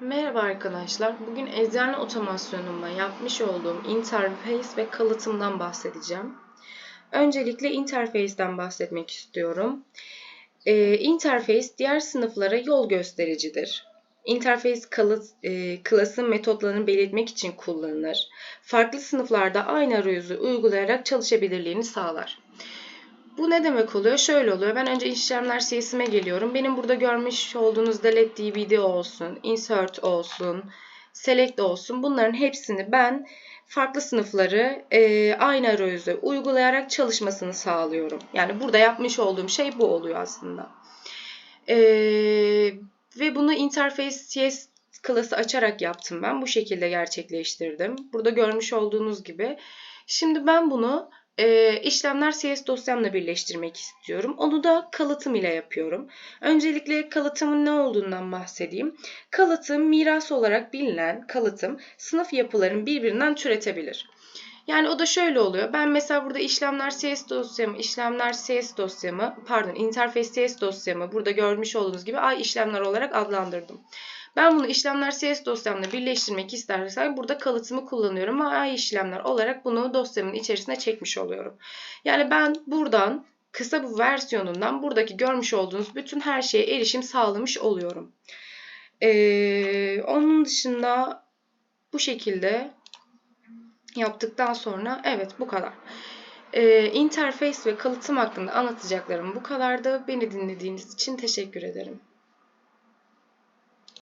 Merhaba arkadaşlar. Bugün eczane otomasyonumla yapmış olduğum interface ve kalıtımdan bahsedeceğim. Öncelikle interface'den bahsetmek istiyorum. Ee, interface diğer sınıflara yol göstericidir. Interface kalıt, e, klasın metotlarını belirtmek için kullanılır. Farklı sınıflarda aynı arayüzü uygulayarak çalışabilirliğini sağlar. Bu ne demek oluyor? Şöyle oluyor. Ben önce işlemler CS'ime geliyorum. Benim burada görmüş olduğunuz delete DVD olsun, insert olsun, select olsun. Bunların hepsini ben farklı sınıfları e, aynı arayüze uygulayarak çalışmasını sağlıyorum. Yani burada yapmış olduğum şey bu oluyor aslında. E, ve bunu interface CS klası açarak yaptım ben. Bu şekilde gerçekleştirdim. Burada görmüş olduğunuz gibi. Şimdi ben bunu e, işlemler CS dosyamla birleştirmek istiyorum. Onu da kalıtım ile yapıyorum. Öncelikle kalıtımın ne olduğundan bahsedeyim. Kalıtım miras olarak bilinen kalıtım sınıf yapıların birbirinden türetebilir. Yani o da şöyle oluyor. Ben mesela burada işlemler CS dosyamı, işlemler CS dosyamı, pardon interface CS dosyamı burada görmüş olduğunuz gibi ay işlemler olarak adlandırdım. Ben bunu işlemler CS dosyamla birleştirmek istersem burada kalıtımı kullanıyorum ve ay işlemler olarak bunu dosyamın içerisine çekmiş oluyorum. Yani ben buradan kısa bu versiyonundan buradaki görmüş olduğunuz bütün her şeye erişim sağlamış oluyorum. Ee, onun dışında bu şekilde yaptıktan sonra evet bu kadar. Ee, interface ve kalıtım hakkında anlatacaklarım bu kadardı. Beni dinlediğiniz için teşekkür ederim.